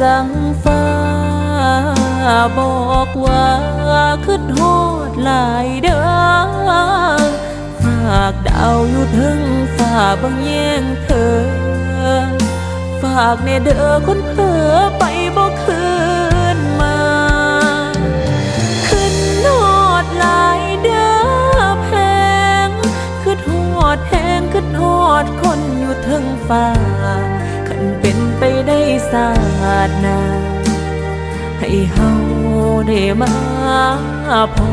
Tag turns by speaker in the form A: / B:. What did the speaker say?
A: สั่งฟ้า บอกว่าขึ้นโหดหลายเด้อฝากดาวอยู่ถึงฝ่าบางแย่งเธอ ฝากในเด้อคนเผลอไปบ่คืนมา ขึ้นโหดหลายเด้อแพงขึ้นโหดแหงขึ้นโหดคนอยู่เทึงฟ้า เป็นไปได้สาดนา ให้เฮาได้มาพอ